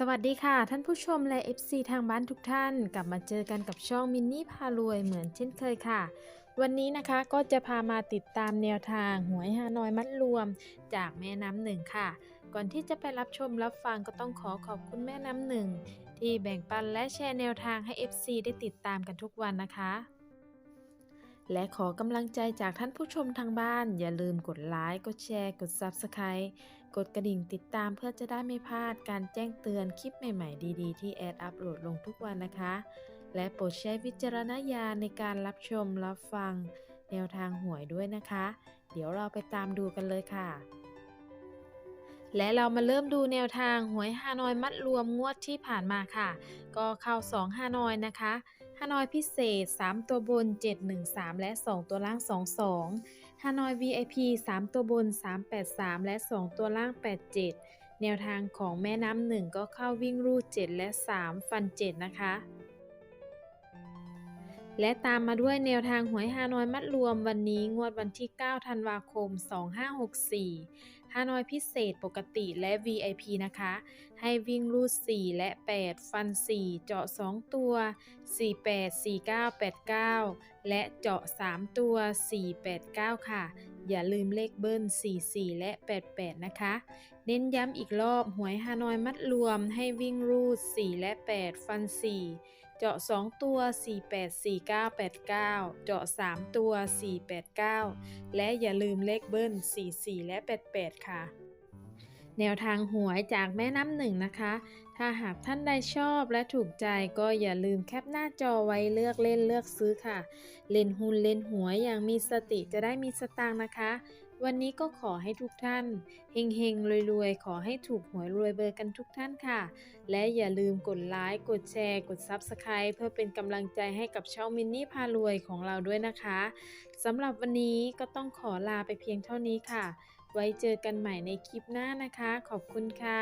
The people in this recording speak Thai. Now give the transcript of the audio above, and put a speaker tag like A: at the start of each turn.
A: สวัสดีค่ะ ท่านผู้ชมและ FC ทางบ้านทุกท่าน กลับมาเจอกันกับช่องมินนี่พารวยเหมือนเช่นเคยค่ะ วันนี้นะคะก็จะพามาติดตามแนวทางหวยฮานอยมัดรวมจากแม่น้ำหนึ่งค่ะ ก่อนที่จะไปรับชมรับฟังก็ต้องขอขอบคุณแม่น้ำหนึ่งที่แบ่งปันและแชร์แนวทางให้ FC ได้ติดตามกันทุกวันนะคะ และขอกำลังใจจากท่านผู้ชมทางบ้าน อย่าลืมกดไลค์กดแชร์ กด Subscribe กดกระดิ่งติดตามเพื่อจะได้ไม่พลาดการแจ้งเตือนคลิปใหม่ๆ ดีๆ ที่แอดอัปโหลดลงทุกวันนะคะ และโปรดใช้วิจารณญาณในการรับชมรับฟัง แนวทางหวยด้วยนะคะ เดี๋ยวเราไปตามดูกันเลยค่ะและเรามาเริ่มดูแนวทางหวยฮานอยมัดรวมงวดที่ผ่านมาค่ะ ก็เข้า2ฮานอยนะคะ ฮานอยพิเศษ 3 ตัวบน 713 และ 2 ตัวล่าง 22ฮานอย VIP 3 ตัวบน 383 และ 2 ตัวล่าง 87 แนวทางของแม่น้ำหนึ่งก็เข้าวิ่งรูด 7 และ 3 ฟัน 7 นะคะ และตามมาด้วยแนวทางหวยฮานอยมัดรวมวันนี้งวดวันที่ 9 ธันวาคม 2564 ฮานอยพิเศษปกติและ VIP นะคะ ให้วิ่งรูด 4 และ 8 ฟัน 4 เจาะ 2 ตัว 48 49 89 และเจาะ 3 ตัว 489 ค่ะ อย่าลืมเลขเบิ้ล 44 และ 88 นะคะ เน้นย้ำอีกรอบหวยฮานอยมัดรวมให้วิ่งรูด 4 และ 8 ฟัน 4 เจาะ 2 ตัว 48 49 89 เจาะ 3 ตัว 489 และอย่าลืมเลขเบิ้ล 44 และ 88 ค่ะ แนวทางหวยจากแม่น้ำหนึ่งนะคะ ถ้าหากท่านใดชอบและถูกใจก็อย่าลืมแคปหน้าจอไว้เลือกเล่นเลือกซื้อค่ะ เล่นหุ้นเล่นหวยอย่างมีสติจะได้มีสตางค์นะคะ วันนี้ก็ขอให้ทุกท่านเฮงเฮงรวยๆ ขอให้ถูกหวยรวยเบอร์กันทุกท่านค่ะ และอย่าลืมกดไลค์กดแชร์ กด Subscribe เพื่อเป็นกำลังใจให้กับช่องมินนี่พารวยของเราด้วยนะคะสำหรับวันนี้ก็ต้องขอลาไปเพียงเท่านี้ค่ะ ไว้เจอกันใหม่ในคลิปหน้านะคะ ขอบคุณค่ะ